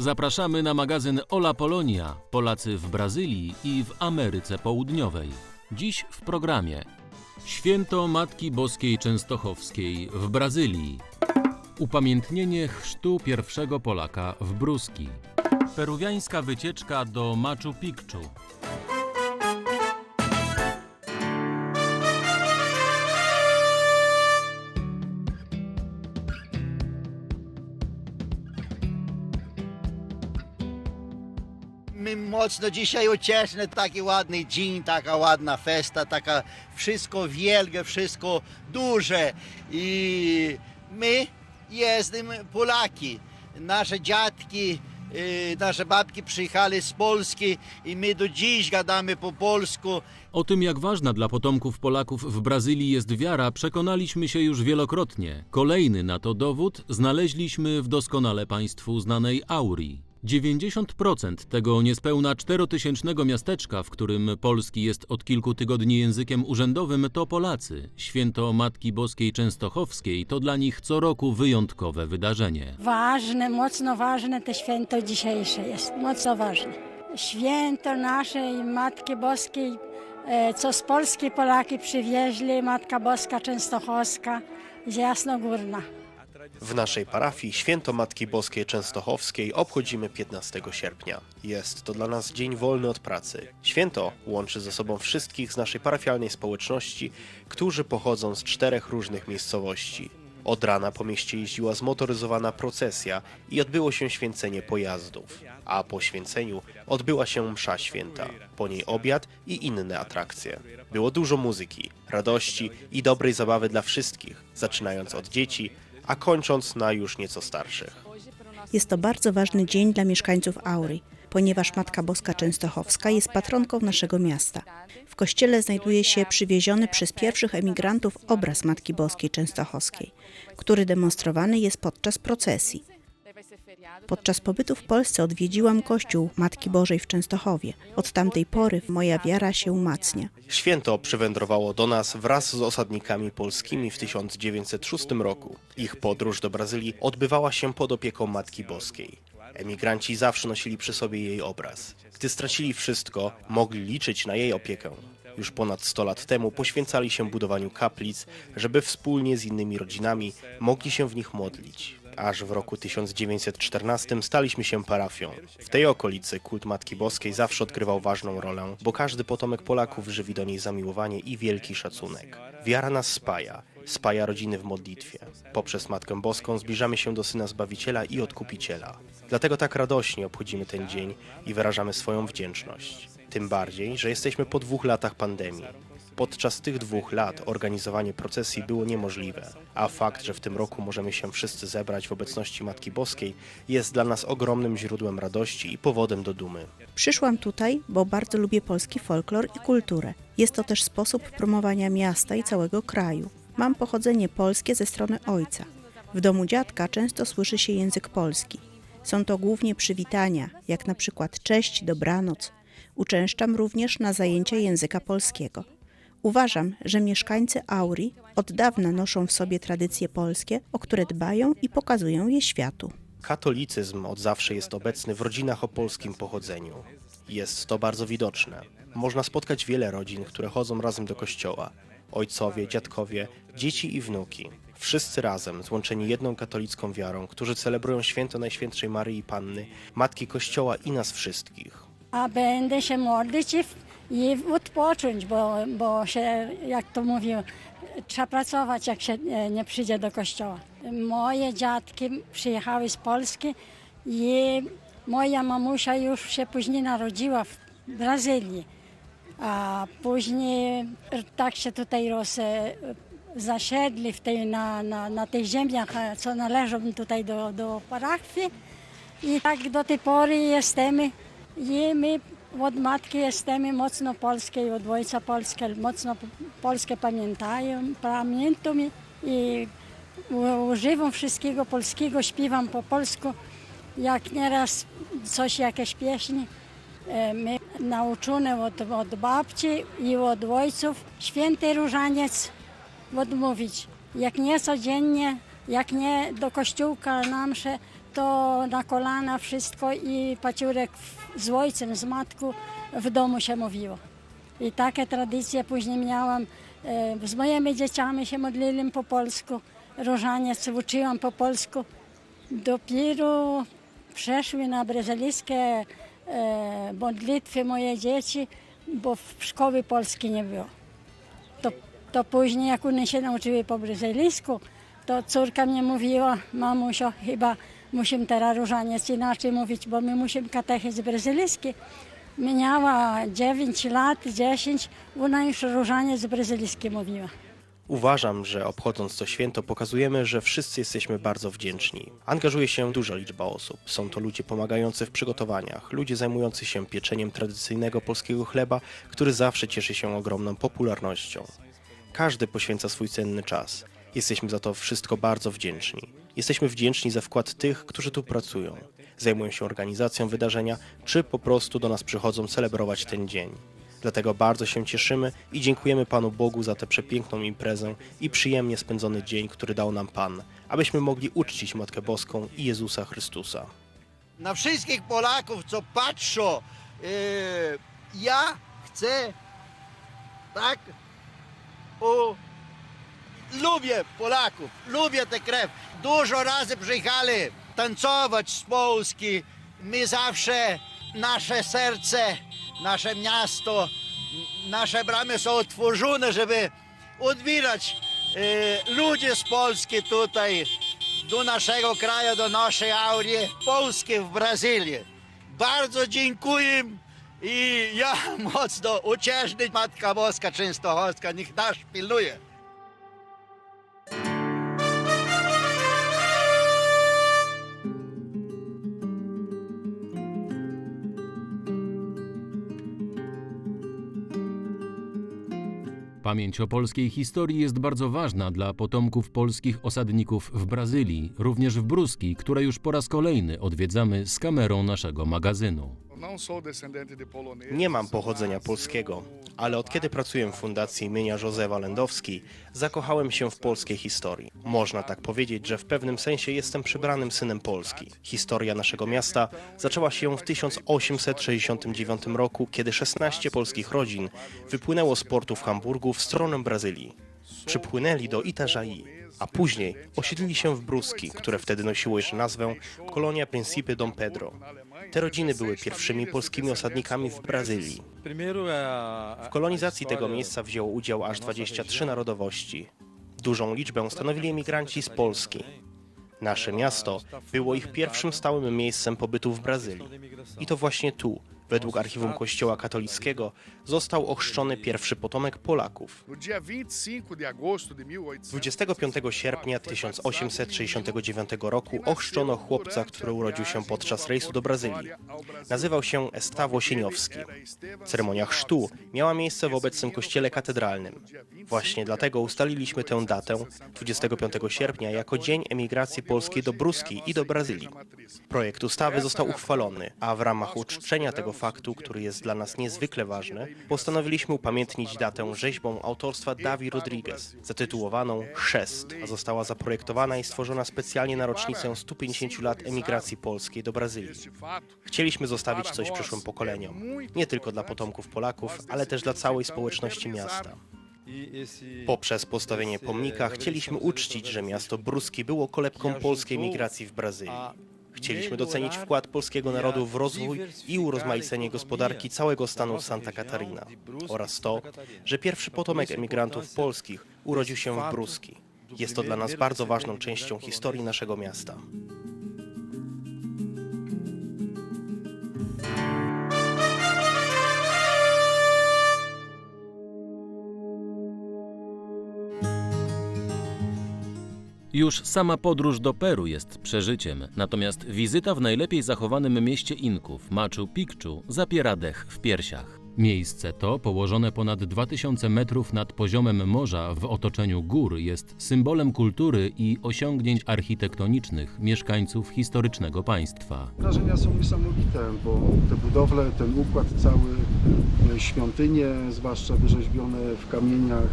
Zapraszamy na magazyn Ola Polonia. Polacy w Brazylii i w Ameryce Południowej. Dziś w programie Święto Matki Boskiej Częstochowskiej w Brazylii. Upamiętnienie chrztu pierwszego Polaka w Bruski. Peruwiańska wycieczka do Machu Picchu. Mocno dzisiaj ucieszne, taki ładny dzień, taka ładna festa, taka wszystko wielkie, wszystko duże. I my jesteśmy Polaki. Nasze dziadki, y, nasze babki przyjechali z Polski i my do dziś gadamy po polsku. O tym, jak ważna dla potomków Polaków w Brazylii jest wiara, przekonaliśmy się już wielokrotnie. Kolejny na to dowód znaleźliśmy w doskonale Państwu znanej Aurii. 90% tego niespełna czterotysięcznego miasteczka, w którym polski jest od kilku tygodni językiem urzędowym, to Polacy. Święto Matki Boskiej Częstochowskiej to dla nich co roku wyjątkowe wydarzenie. Ważne, mocno ważne to święto dzisiejsze jest, mocno ważne. Święto naszej Matki Boskiej, e, co z Polski Polaki przywieźli, Matka Boska Częstochowska z Jasnogórna. W naszej parafii Święto Matki Boskiej Częstochowskiej obchodzimy 15 sierpnia. Jest to dla nas dzień wolny od pracy. Święto łączy ze sobą wszystkich z naszej parafialnej społeczności, którzy pochodzą z czterech różnych miejscowości. Od rana po mieście jeździła zmotoryzowana procesja i odbyło się święcenie pojazdów. A po święceniu odbyła się msza święta, po niej obiad i inne atrakcje. Było dużo muzyki, radości i dobrej zabawy dla wszystkich, zaczynając od dzieci, a kończąc na już nieco starszych. Jest to bardzo ważny dzień dla mieszkańców Aury, ponieważ Matka Boska Częstochowska jest patronką naszego miasta. W kościele znajduje się przywieziony przez pierwszych emigrantów obraz Matki Boskiej Częstochowskiej, który demonstrowany jest podczas procesji. Podczas pobytu w Polsce odwiedziłam kościół Matki Bożej w Częstochowie. Od tamtej pory moja wiara się umacnia. Święto przywędrowało do nas wraz z osadnikami polskimi w 1906 roku. Ich podróż do Brazylii odbywała się pod opieką Matki Boskiej. Emigranci zawsze nosili przy sobie jej obraz. Gdy stracili wszystko, mogli liczyć na jej opiekę. Już ponad 100 lat temu poświęcali się budowaniu kaplic, żeby wspólnie z innymi rodzinami mogli się w nich modlić. Aż w roku 1914 staliśmy się parafią. W tej okolicy kult Matki Boskiej zawsze odgrywał ważną rolę, bo każdy potomek Polaków żywi do niej zamiłowanie i wielki szacunek. Wiara nas spaja, spaja rodziny w modlitwie. Poprzez Matkę Boską zbliżamy się do Syna Zbawiciela i Odkupiciela. Dlatego tak radośnie obchodzimy ten dzień i wyrażamy swoją wdzięczność. Tym bardziej, że jesteśmy po dwóch latach pandemii. Podczas tych dwóch lat organizowanie procesji było niemożliwe, a fakt, że w tym roku możemy się wszyscy zebrać w obecności Matki Boskiej, jest dla nas ogromnym źródłem radości i powodem do dumy. Przyszłam tutaj, bo bardzo lubię polski folklor i kulturę. Jest to też sposób promowania miasta i całego kraju. Mam pochodzenie polskie ze strony ojca. W domu dziadka często słyszy się język polski. Są to głównie przywitania, jak na przykład cześć, dobranoc. Uczęszczam również na zajęcia języka polskiego. Uważam, że mieszkańcy Auri od dawna noszą w sobie tradycje polskie, o które dbają i pokazują je światu. Katolicyzm od zawsze jest obecny w rodzinach o polskim pochodzeniu. Jest to bardzo widoczne. Można spotkać wiele rodzin, które chodzą razem do kościoła. Ojcowie, dziadkowie, dzieci i wnuki. Wszyscy razem, złączeni jedną katolicką wiarą, którzy celebrują święto Najświętszej Maryi Panny, Matki Kościoła i nas wszystkich. A będę się modlić i, odpocząć, bo, bo się, jak to mówię, trzeba pracować, jak się nie, nie przyjdzie do kościoła. Moje dziadki przyjechały z Polski i moja mamusia już się później narodziła w Brazylii. A później tak się tutaj roz, zasiedli w tej, na, na, na tych ziemiach, co należą tutaj do, do parafii. I tak do tej pory jesteśmy i my od matki jesteśmy mocno polskie od ojca polskie, mocno polskie pamiętają, pamiętam i używam wszystkiego polskiego, śpiewam po polsku. Jak nieraz coś, jakieś pieśni, e, my nauczone od, od babci i od ojców święty różaniec odmówić. Jak nie codziennie, jak nie do kościółka na mszę, to na kolana wszystko i paciurek z ojcem, z matką w domu się mówiło. I takie tradycje później miałam. e, Z moimi dzieciami się modlili po polsku. Różaniec uczyłam po polsku. Dopiero przeszły na brazylijskie e, modlitwy moje dzieci, bo w szkoły polskiej nie było. To, to później, jak one się nauczyły po brazylijsku, to córka mnie mówiła, mamusio, chyba musimy teraz różaniec inaczej mówić, bo my musimy katechizm brazylijski. Miała 9 lat, 10, ona już różaniec brazylijski mówiła. Uważam, że obchodząc to święto pokazujemy, że wszyscy jesteśmy bardzo wdzięczni. Angażuje się duża liczba osób. Są to ludzie pomagający w przygotowaniach, ludzie zajmujący się pieczeniem tradycyjnego polskiego chleba, który zawsze cieszy się ogromną popularnością. Każdy poświęca swój cenny czas. Jesteśmy za to wszystko bardzo wdzięczni. Jesteśmy wdzięczni za wkład tych, którzy tu pracują, zajmują się organizacją wydarzenia, czy po prostu do nas przychodzą celebrować ten dzień. Dlatego bardzo się cieszymy i dziękujemy Panu Bogu za tę przepiękną imprezę i przyjemnie spędzony dzień, który dał nam Pan, abyśmy mogli uczcić Matkę Boską i Jezusa Chrystusa. na wszystkich Polaków, co patrzą, e, ja chcę tak o, lubię Polaków, lubię tę krew. Dużo razy przyjechali tancować z Polski. My zawsze, nasze serce, nasze miasto, nasze bramy są otworzone, żeby odbierać e, ludzi z Polski tutaj do naszego kraju, do naszej aurii, Polski w Brazylii. Bardzo dziękuję i ja mocno ucieszny Matka Boska Częstochowska, niech nas pilnuje. Pamięć o polskiej historii jest bardzo ważna dla potomków polskich osadników w Brazylii, również w Bruski, które już po raz kolejny odwiedzamy z kamerą naszego magazynu. Nie mam pochodzenia polskiego, ale od kiedy pracuję w Fundacji imienia Józefa Lędowski, zakochałem się w polskiej historii. Można tak powiedzieć, że w pewnym sensie jestem przybranym synem Polski. Historia naszego miasta zaczęła się w 1869 roku, kiedy 16 polskich rodzin wypłynęło z portu w Hamburgu w stronę Brazylii. Przypłynęli do Itajaí, a później osiedlili się w Bruski, które wtedy nosiło już nazwę Kolonia Principe Dom Pedro. Te rodziny były pierwszymi polskimi osadnikami w Brazylii. W kolonizacji tego miejsca wzięło udział aż 23 narodowości. Dużą liczbę stanowili emigranci z Polski. Nasze miasto było ich pierwszym stałym miejscem pobytu w Brazylii. I to właśnie tu, według archiwum Kościoła katolickiego, został ochrzczony pierwszy potomek Polaków. No dia 25 de agosto de 1800, 25 sierpnia 1869 roku ochrzczono chłopca, który urodził się podczas rejsu do Brazylii. Nazywał się Estawo Sieniowski. Ceremonia chrztu miała miejsce w obecnym kościele katedralnym. Właśnie dlatego ustaliliśmy tę datę, 25 sierpnia, jako Dzień Emigracji Polskiej do Bruski i do Brazylii. Projekt ustawy został uchwalony, a w ramach uczczenia tego faktu, który jest dla nas niezwykle ważny, postanowiliśmy upamiętnić datę rzeźbą autorstwa Davi Rodriguez, zatytułowaną Chrzest, a została zaprojektowana i stworzona specjalnie na rocznicę 150 lat emigracji polskiej do Brazylii. Chcieliśmy zostawić coś przyszłym pokoleniom, nie tylko dla potomków Polaków, ale też dla całej społeczności miasta. Poprzez postawienie pomnika chcieliśmy uczcić, że miasto Bruski było kolebką polskiej migracji w Brazylii. Chcieliśmy docenić wkład polskiego narodu w rozwój i urozmaicenie gospodarki całego stanu Santa Catarina oraz to, że pierwszy potomek emigrantów polskich urodził się w Bruski. Jest to dla nas bardzo ważną częścią historii naszego miasta. Już sama podróż do Peru jest przeżyciem, natomiast wizyta w najlepiej zachowanym mieście Inków, Machu Picchu, zapiera dech w piersiach. Miejsce to, położone ponad 2000 metrów nad poziomem morza w otoczeniu gór, jest symbolem kultury i osiągnięć architektonicznych mieszkańców historycznego państwa. Wrażenia są niesamowite, bo te budowle, ten układ cały, e, świątynie, zwłaszcza wyrzeźbione w kamieniach,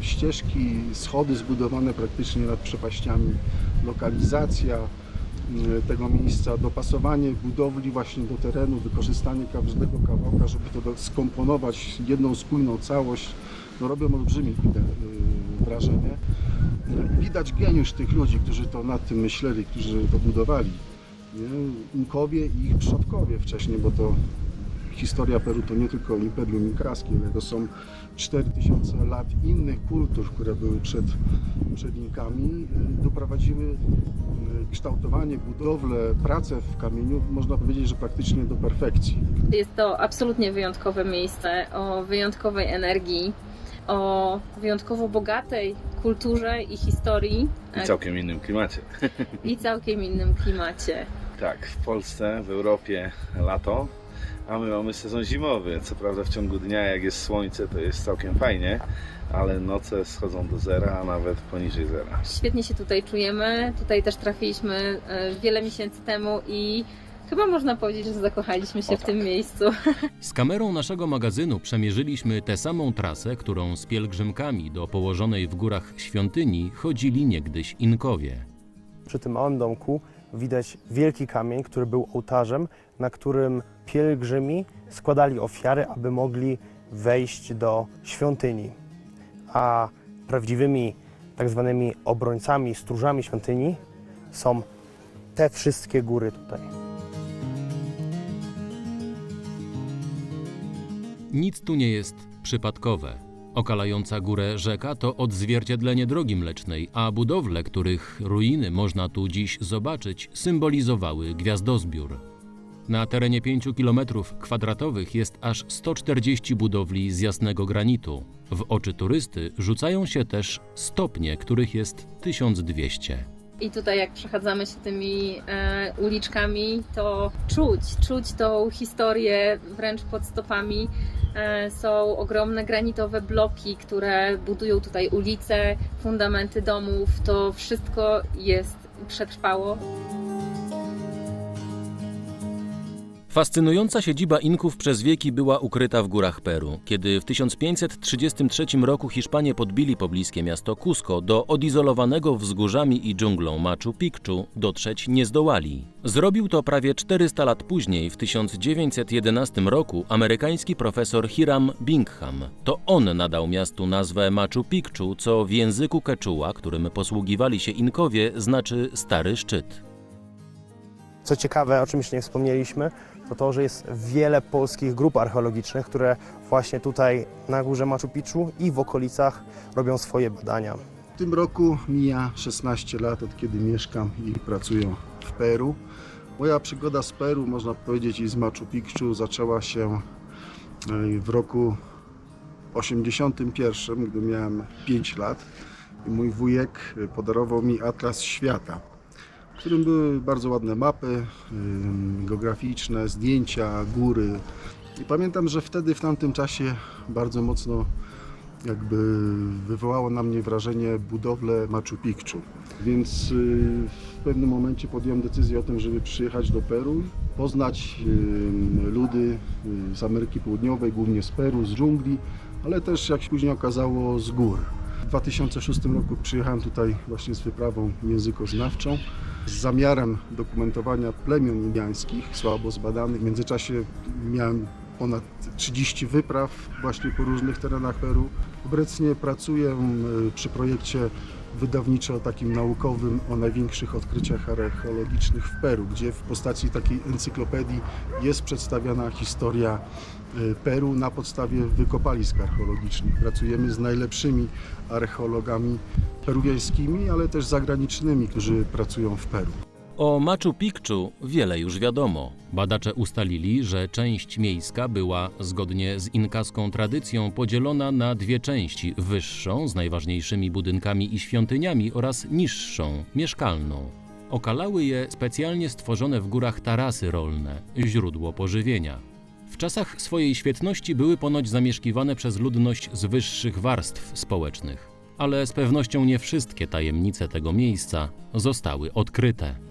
ścieżki, schody zbudowane praktycznie nad przepaściami, lokalizacja, y, tego miejsca, dopasowanie budowli właśnie do terenu, wykorzystanie każdego kawałka, żeby to skomponować jedną spójną całość, no robią olbrzymie y, wrażenie. Y, Widać geniusz tych ludzi, którzy to nad tym myśleli, którzy to budowali. Nie? Inkowie i ich przodkowie wcześniej, bo to historia Peru to nie tylko Imperium Inkaskie, ale to są 4000 lat innych kultur, które były przed, przed Inkami. Doprowadziły y, kształtowanie, budowlę, pracę w kamieniu, można powiedzieć, że praktycznie do perfekcji. Jest to absolutnie wyjątkowe miejsce o wyjątkowej energii, o wyjątkowo bogatej kulturze i historii I całkiem innym klimacie. i całkiem innym klimacie. Tak, w Polsce, w Europie lato, a my mamy sezon zimowy. Co prawda w ciągu dnia, jak jest słońce, to jest całkiem fajnie, ale noce schodzą do zera, a nawet poniżej zera. Świetnie się tutaj czujemy. Tutaj też trafiliśmy e, wiele miesięcy temu i chyba można powiedzieć, że zakochaliśmy się O w tym tak. miejscu. Z kamerą naszego magazynu przemierzyliśmy tę samą trasę, którą z pielgrzymkami do położonej w górach świątyni chodzili niegdyś Inkowie. Przy tym małym domku widać wielki kamień, który był ołtarzem, na którym pielgrzymi składali ofiary, aby mogli wejść do świątyni. A prawdziwymi tak zwanymi obrońcami, stróżami świątyni są te wszystkie góry tutaj. Nic tu nie jest przypadkowe. Okalająca górę rzeka to odzwierciedlenie drogi mlecznej, a budowle, których ruiny można tu dziś zobaczyć, symbolizowały gwiazdozbiór. Na terenie 5 km kwadratowych jest aż 140 budowli z jasnego granitu. W oczy turysty rzucają się też stopnie, których jest 1200. I tutaj jak przechadzamy się tymi e, uliczkami, to czuć, czuć tą historię wręcz pod stopami. E, są ogromne granitowe bloki, które budują tutaj ulice, fundamenty domów. To wszystko jest przetrwało. Fascynująca siedziba Inków przez wieki była ukryta w górach Peru. Kiedy w 1533 roku Hiszpanie podbili pobliskie miasto Cusco, do odizolowanego wzgórzami i dżunglą Machu Picchu dotrzeć nie zdołali. Zrobił to prawie 400 lat później, w 1911 roku, amerykański profesor Hiram Bingham. To on nadał miastu nazwę Machu Picchu, co w języku quechua, którym posługiwali się Inkowie, znaczy Stary Szczyt. Co ciekawe, o czym jeszcze nie wspomnieliśmy, to to, że jest wiele polskich grup archeologicznych, które właśnie tutaj na górze Machu Picchu i w okolicach robią swoje badania. W tym roku mija 16 lat, od kiedy mieszkam i pracuję w Peru. Moja przygoda z Peru, można powiedzieć, i z Machu Picchu zaczęła się e, w roku 81, gdy miałem 5 lat. I mój wujek e, podarował mi Atlas Świata, w którym były bardzo ładne mapy geograficzne, zdjęcia, góry. I pamiętam, że wtedy, w tamtym czasie, bardzo mocno jakby wywołało na mnie wrażenie budowlę Machu Picchu. Więc y, w pewnym momencie podjąłem decyzję o tym, żeby przyjechać do Peru, poznać ludy y, z Ameryki Południowej, głównie z Peru, z dżungli, ale też jak się później okazało z gór. W 2006 roku przyjechałem tutaj właśnie z wyprawą językoznawczą z zamiarem dokumentowania plemion indiańskich, słabo zbadanych. W międzyczasie miałem ponad 30 wypraw właśnie po różnych terenach Peru. Obecnie pracuję y, przy projekcie wydawniczo takim naukowym o największych odkryciach archeologicznych w Peru, gdzie w postaci takiej encyklopedii jest przedstawiana historia y, Peru na podstawie wykopalisk archeologicznych. Pracujemy z najlepszymi archeologami peruwiańskimi, ale też zagranicznymi, którzy pracują w Peru. O Machu Picchu wiele już wiadomo. Badacze ustalili, że część miejska była, zgodnie z inkaską tradycją, podzielona na dwie części: wyższą z najważniejszymi budynkami i świątyniami oraz niższą, mieszkalną. Okalały je specjalnie stworzone w górach tarasy rolne, źródło pożywienia. W czasach swojej świetności były ponoć zamieszkiwane przez ludność z wyższych warstw społecznych, ale z pewnością nie wszystkie tajemnice tego miejsca zostały odkryte.